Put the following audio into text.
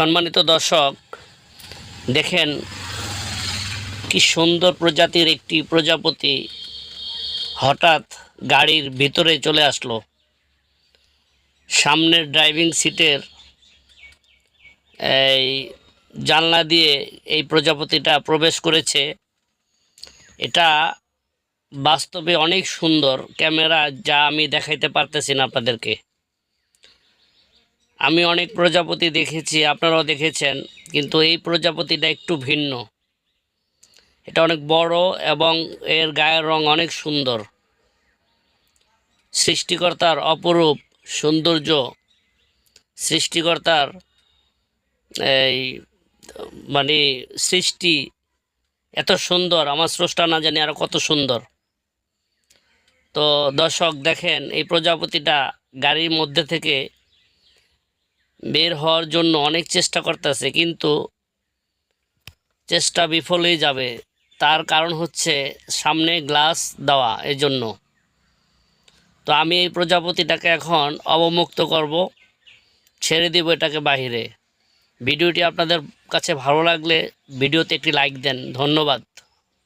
সম্মানিত দর্শক, দেখেন কি সুন্দর প্রজাতির একটি প্রজাপতি হঠাৎ গাড়ির ভিতরে চলে আসলো। সামনের ড্রাইভিং সিটের এই জানলা দিয়ে এই প্রজাপতিটা প্রবেশ করেছে। এটা বাস্তবে অনেক সুন্দর। ক্যামেরা যা আমি দেখাইতে পারতেছি না আপনাদেরকে। আমি অনেক প্রজাপতি দেখেছি, আপনারাও দেখেছেন, কিন্তু এই প্রজাপতিটা একটু ভিন্ন। এটা অনেক বড় এবং এর গায়ের রং অনেক সুন্দর। সৃষ্টিকর্তার অপরূপ সৌন্দর্য, সৃষ্টিকর্তার এই মানে সৃষ্টি এত সুন্দর, আমার স্রষ্টা না জানি আরও কত সুন্দর। তো দর্শক দেখেন, এই প্রজাপতিটা গাড়ির মধ্যে থেকে বের হওয়ার জন্য অনেক চেষ্টা করতেছে, কিন্তু চেষ্টা বিফল হয়ে যাবে। তার কারণ হচ্ছে সামনে গ্লাস দেওয়া এই জন্য তো আমি এই প্রজাপতিটাকে এখন অবমুক্ত করব, ছেড়ে দিব এটাকে বাহিরে। ভিডিওটি আপনাদের কাছে ভালো লাগলে ভিডিওতে একটি লাইক দেন। ধন্যবাদ।